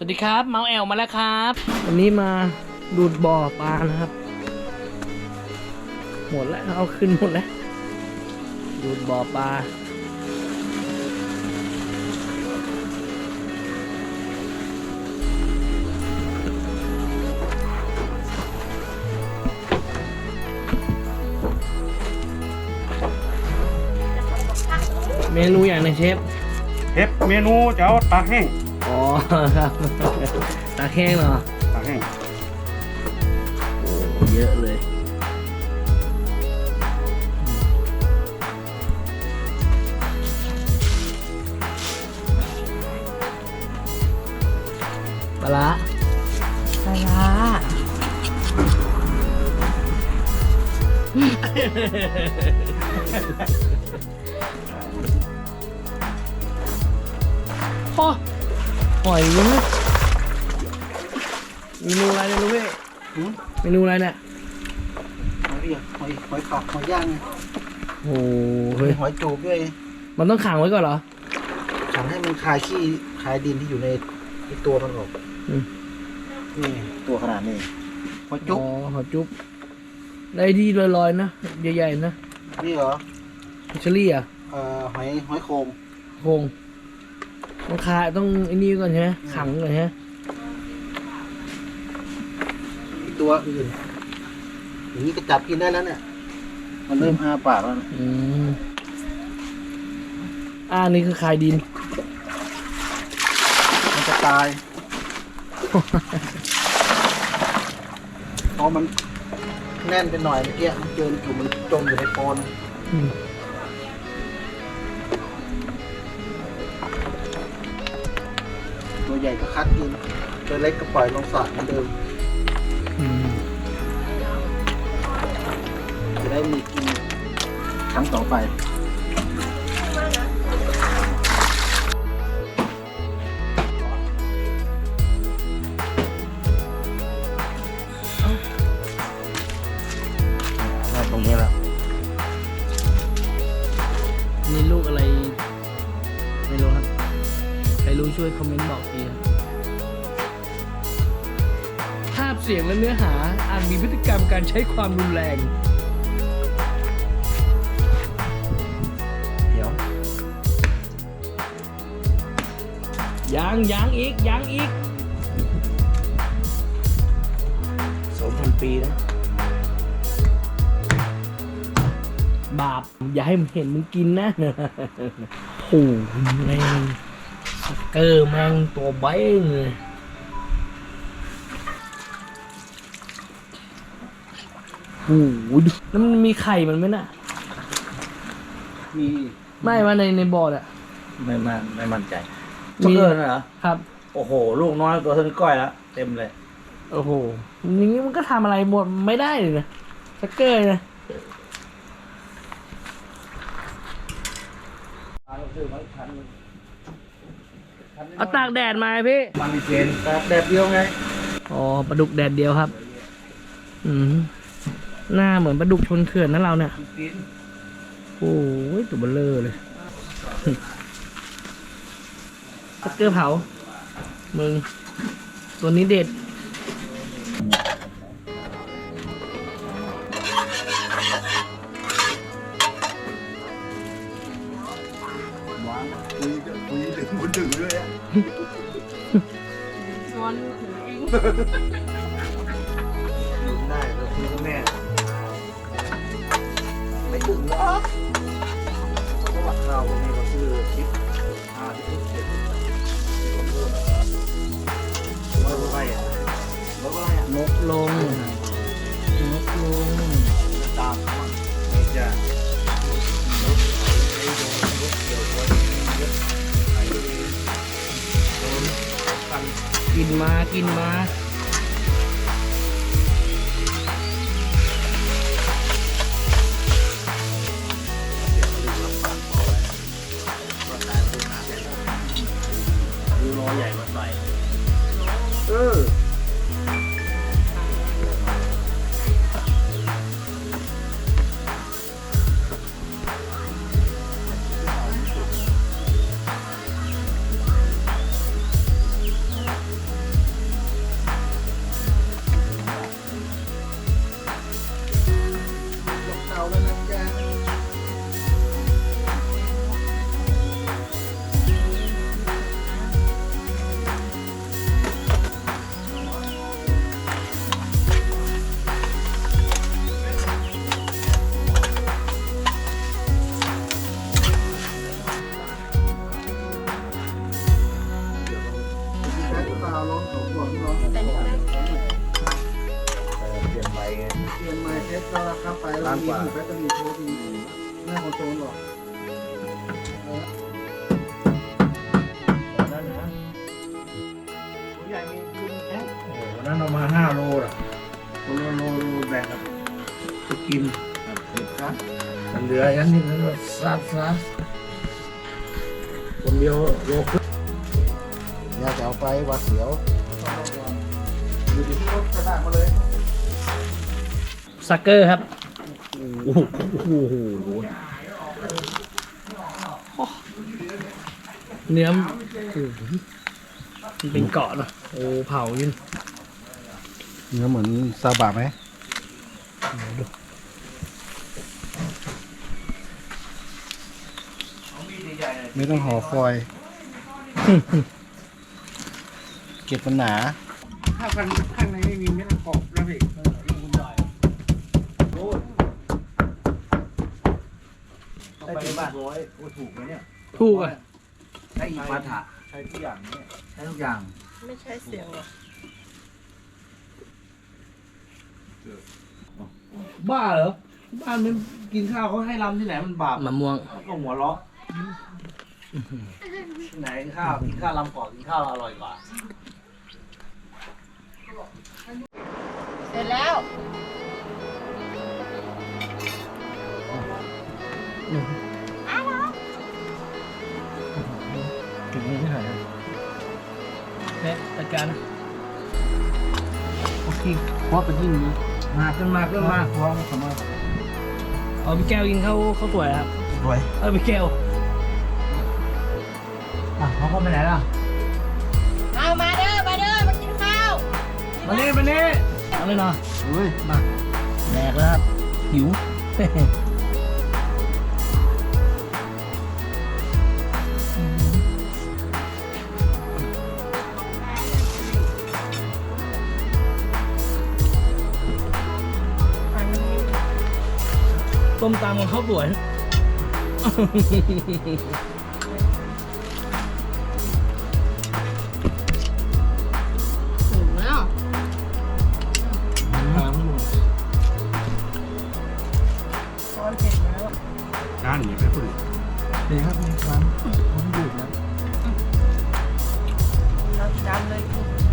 สวัสดีครับ เมาแอลมาแล้วครับ วันนี้มาดูดบ่อปลานะครับ หมดแล้วเอาขึ้นหมดแล้ว ดูดบ่อปลาเมนูอย่างในเชฟเฮ็ดเมนูจะเอาตากแห้ง อ๋อครับตาแข้งเหรอตากแห้งโอ้เยอะเลยปลาร้าปลาร้าพ่อ หอยเยอะเมนูอะไรเนี่ยลูกพี่หืมเมนูอะไรเนี่ยหอยหอยหอยปักหอยย่างไงโอ้เฮ้ยหอยจูบด้วยมันต้องขังไว้ก่อนเหรอ ขังให้มันคลายขี้คลายดินที่อยู่ในในตัวมันออกอืม นี่ตัวขนาดนี้หอยจุ๊บอ๋อหอยจุ๊บได้ที่ลอยๆนะใหญ่ๆนะนี่เหรอเชอรี่อะเอ่อหอยหอยโคงโคง ต้องคายต้องไอ้นี่ก่อนใช่ไหมขังก่อนใช่ไหมอีกตัวอื่นอย่างนี้ก็จับกินได้แล้วเนี่ย มันเริ่มอ้าปากแล้วนะอืมอ่านี่คือคายดิน มันจะตาย เพราะมันแน่นไปหน่อยเมื่อกี้มันเจอจุ่มมันจมอยู่ในโคนอืม ตัวใหญ่ก็คัดกิน ตัวเล็กก็ปล่อยลงสระเหมือนเดิมอืมจะได้มีกินครั้งต่อไป ช่วยคอมเมนต์บอกทีครับภาพเสียงและเนื้อหาอาจมีพฤติกรรมการใช้ความรุนแรง เดี๋ยวยังยังอีกยังอีกสองพันปีนะบาป อย่าให้มันเห็นมึงกินนะโอ้โหแม่ง เกอร์แม่งตัวเบ้งเลยโอ้โหดูแล้วมันมีไข่มันไหมน่ะ มีไม่ว่าในในบ่อน่ะไม่มั่นไม่มั่นใจมีมีเกินเหรอ ครับ โอ้โห ลูกน้อยตัวเท่านี้วก้อยแล้วเต็มเลย โอ้โหอย่างนี้มันก็ทำอะไรหมดไม่ได้เลยนะสเกอร์นะ เอาตากแดดมาพี่มันมีเกณฑ์ตากแดดเดียวไง อ๋อปลาดุกแดดเดียวครับ อืมหน้าเหมือนปลาดุกชนเขื่อนนะเราเนี่ยกินโอ้ยตัวเบลเลอร์เลยสเกอร์เผา มึง ตัวนี้เด็ดวางคุยคุย ถึงคนถึงด้วยอะ นอนถือเอง มากินมาาไปแล้วมีหมูแบตเตอรี่โทรดีแม่ของโซนหรอกวันนั้นนะตัวใหญ่มีคุณแค่โอ้โหวันนั้นเอามาห้าโลอะโลโลโลแบ่งกันไปกินครับมันเหลือยันนี่นั่นก็ซัดซัดคนเดียวโลครึ่งอยากจะเอาไปวัดเสียวอยู่ที่รถกระดาษมาเลยซักเกอร์ครับโอ้โหเนื้อมโอ้โหมันเป็นเกาะเนอะโอ้เผายินเนื้อเหมือนซาบะไหมไม่ต้องห่อฟอยล์เก็บมันหนาถ้าข้างข้างในไม่มีเม็ดกรอบแล้วพี่ ได้เป็นบ้าน ร้อยโอ้ถูกไหมเนี่ยถูกอะใช้อีกมาถะใช้ทุกอย่างเนี่ยใช้ทุกอย่าง ไม่ใช่เสียงหรอกบ้าเหรอ บ้านมันกินข้าวเขาให้รำที่ไหนมันบาปมะม่วงก็หัวเราะที่ไหนข้าวกินข้าวรำก่อนกินข้าวอร่อยกว่า เสร็จแล้ว การนะโอเคเพราะเป็นยิ่งนี้มาขึ้นมาขึ้นมาเพราะสามารถเอาพี่แก้วกินข้าวข้าวสวยครับรวยเออพี่แก้วอะเขาเข้าไปไหนล่ะเอามาเด้อมาเด้อมากินข้าวมาเน่มาเน่เอาเลยเนาะเฮ้ยมาแดกแล้วครับหิว ต้มตำของข้าวสวย ถึงแล้วน้ำอยู่ตอนเสร็จแล้วน้ำหนีไปคุณดีครับมีน้ำผมดูดนะเราจำเลยเ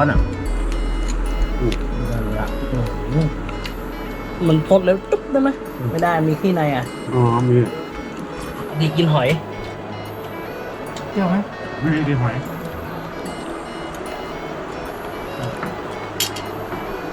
อนอะอู้ได้เลยอะมันทดแล้วตุ๊บได้ไหมไม่ได้มีขี้ในอะอ๋อมีดีกินหอยเที่ยวไหมไม่ได้ดีหอย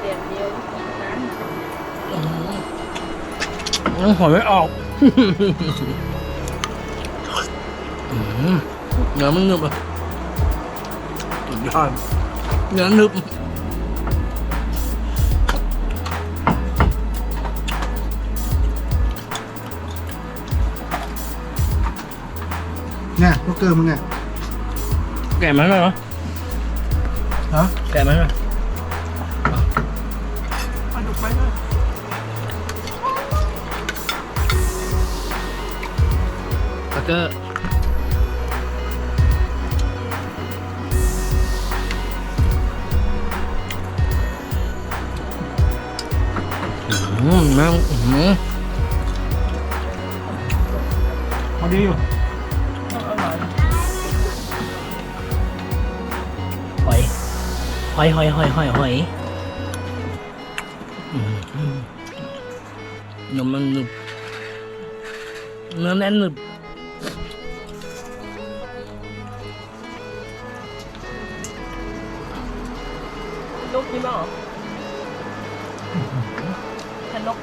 เดียวเดียวกินนั้นอืมหอยไม่ออกอืมเนื้อมันหนึบอะสุดยอด เนื้อหนึบเนี่ยพวกเกิร์มึงเนี่ยแก่ไหมเหรอฮะแก่ไหมเหรอไปดูไปเลยแล้วก็อื มแม่งอื้อหือพอดีอยู่หอยหอยหอยหอยหอยหอยอื้อหือเนื้อมันหนึบเนื้อแน่นหนึบ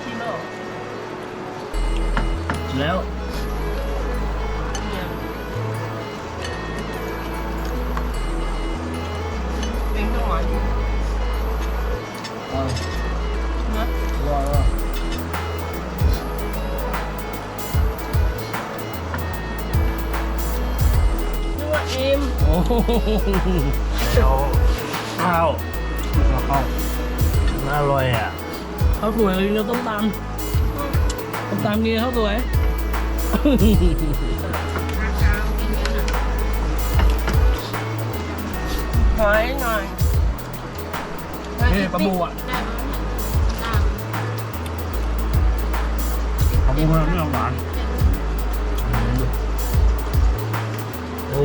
ถ้านกกินมั้งเหรอแล้วเป็นนกเอานะว่าว่านึกว่าเอ็มโอ้โหเดี๋ยวข้าวแล้วข้าวน่าอร่อยอะ ข้าวสวยกินกับต้มตำต้มตำกินข้าวสวยหอยหน่อยนี่ปลาบูอะได้ไหมขอบคุณมากเนื้อหวานโอ้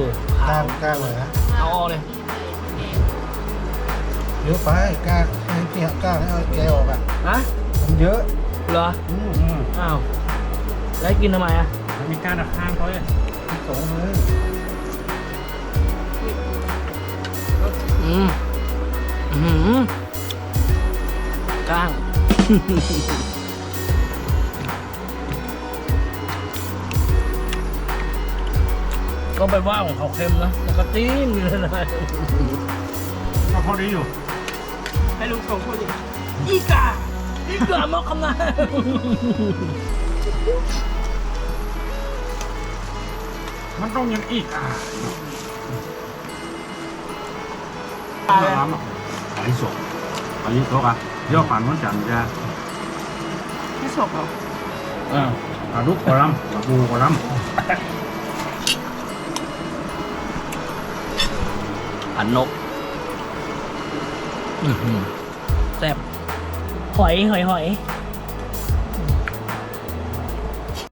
กล้างกล้างเลยนะเอาออกเลย เยอะไปกล้างให้เกี่ยกล้างให้เอาแกออกอะฮะมันเยอะเหรออืมอืมอ้าวแล้วกินทำไมอะมันมีการดักข้างเขาเนี่ยสองเลยอืมอืมกล้าง ก็ไปว่าของเขาเค็มนะแล้วก็จิ้มอยู่เลยนะ ก็พอดีอยู่ ให้ลุงโชว์พูดดิอีกาอีกามอกคำนามันต้องยังอีกอะอะไรน้ำอะอันนี้สดอันนี้โต๊ะอะเยอะผ่านวันจันทร์จะไม่สกเหรออ่าปลาดุกกระลำปลาปูกระลอันนกอื้อหือ แซ่บหอยหอยหอย